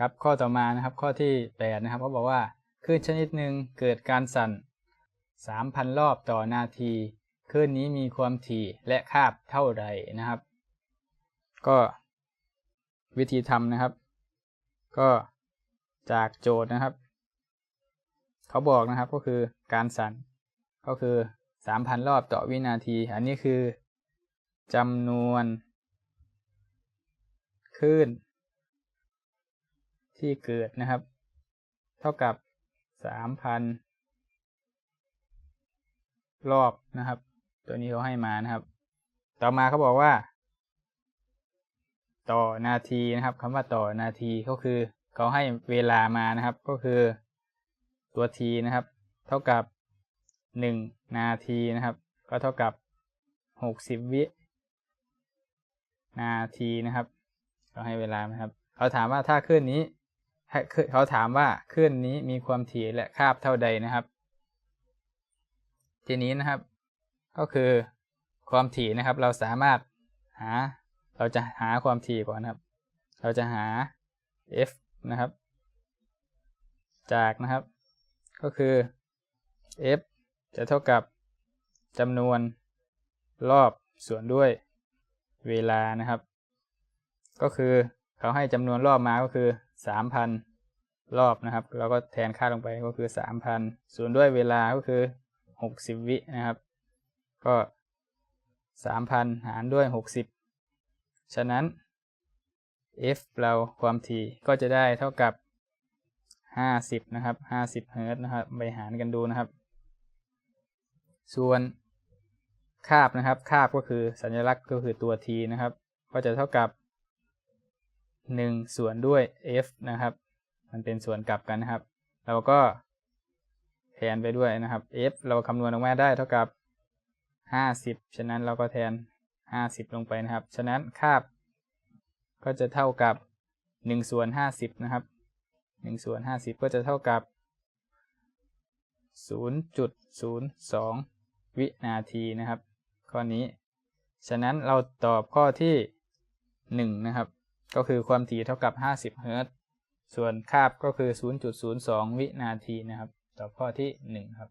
ครับข้อต่อมานะครับข้อที่8นะครับเขาบอกว่าคลื่นชนิดหนึ่งเกิดการสั่น 3,000 รอบต่อนาทีคลื่นนี้มีความถี่และคาบเท่าใดนะครับ ก็วิธีทำนะครับ ก็จากโจทย์นะครับ เขาบอกนะครับก็คือการสั่นก็คือ 3,000 รอบต่อวินาที อันนี้คือจำนวนคลื่น ที่เกิดนะครับ เท่ากับ3,000รอบนะครับ ตัวนี้เขาให้มานะครับ ต่อมาเขาบอกว่า ต่อนาทีนะครับคำว่าต่อนาทีก็คือเขาให้เวลามานะครับ ก็คือตัวทีนะครับ เท่ากับ1นาทีนะครับ ก็เท่ากับ60วินาทีนะครับเขาให้เวลานะครับ เขาถามว่าถ้าคลื่นนี้ เขาถามว่าคลื่นนี้มีความถี่และคาบเท่าใดนะครับ ทีนี้นะครับ ก็คือความถี่นะครับ เราสามารถหา เราจะหาความถี่ก่อนนะครับ เราจะหา f นะครับ จากนะครับ ก็คือ f จะเท่ากับจำนวนรอบส่วนด้วยเวลานะครับ ก็คือเขาให้จำนวนรอบมาก็คือ 3,000 รอบนะครับเราก็แทนค่าลงไปก็คือ 3,000 ส่วนด้วยเวลาก็คือ 60 วินะครับ ก็ 3,000 หารด้วย 60 ฉะนั้น f เราความถี่ก็จะได้เท่ากับ 50 นะครับ 50เฮิร์ตนะครับไปหารกันดูนะครับ ส่วนคาบนะครับ คาบก็คือสัญลักษณ์ก็คือตัว t นะครับ ก็จะเท่ากับ 1 ส่วนด้วย f นะครับ มันเป็นส่วนกลับกันนะครับ เราก็แทนไปด้วยนะครับ f เราคำนวณออกมาได้เท่ากับ 50 ฉะนั้นเราก็แทน 50 ลงไปนะครับ ฉะนั้นคาบ ก็จะเท่ากับ1ส่วน50 นะครับ1ส่วน50 ก็จะเท่ากับ 0.02 วินาทีนะครับ ข้อนี้ ฉะนั้นเราตอบข้อที่ 1 นะครับ ก็คือความถี่เท่ากับ 50 เฮิรตซ์ ส่วนคาบก็คือ 0.02 วินาทีนะครับ ต่อข้อที่ 1 ครับ